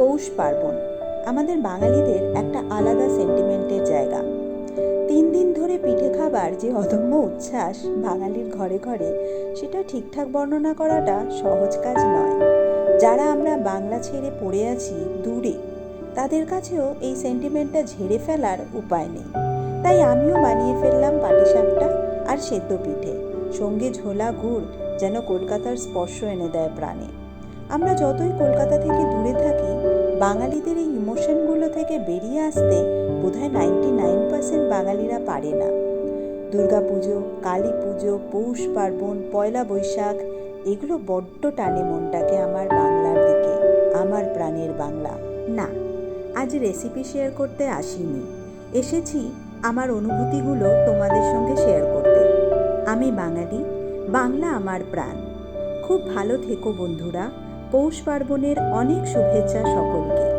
পৌষ পার্বণ। আমাদের বাঙালিদের একটা আলাদা সেন্টিমেন্টের জায়গা। তিন দিন ধরে পিঠে খাবার যে অদম্য উচ্ছ্বাস বাঙালির ঘরে ঘরে, সেটা ঠিকঠাক বর্ণনা করাটা সহজ কাজ নয়। যারা আমরা বাংলা ছেড়ে পড়ে আছি দূরে, তাদের কাছেও এই সেন্টিমেন্টটা ঝেড়ে ফেলার উপায় নেই। তাই আমিও বানিয়ে ফেললাম পাটিসাপটা আর সেদ্ধ পিঠে। সঙ্গে ঝোলা গুড় যেন কলকাতার স্পর্শ এনে দেয় প্রাণে। আমরা যতই কলকাতা থেকে বাঙালিদের এই ইমোশনগুলো থেকে বেরিয়ে আসতে বোধহয় নাইনটি নাইন পার্সেন্ট বাঙালিরা পারে না। দুর্গাপুজো কালী পুজো পৌষ পার্বণ, পয়লা বৈশাখ, এগুলো বড্ড টানে মনটাকে আমার বাংলার দিকে, আমার প্রাণের বাংলা। না, আজ রেসিপি শেয়ার করতে আসিনি। এসেছি আমার অনুভূতিগুলো তোমাদের সঙ্গে শেয়ার করতে। আমি বাঙালি, বাংলা আমার প্রাণ। খুব ভালো থেকো বন্ধুরা। পৌষ পার্বণের অনেক শুভেচ্ছা সকলকে।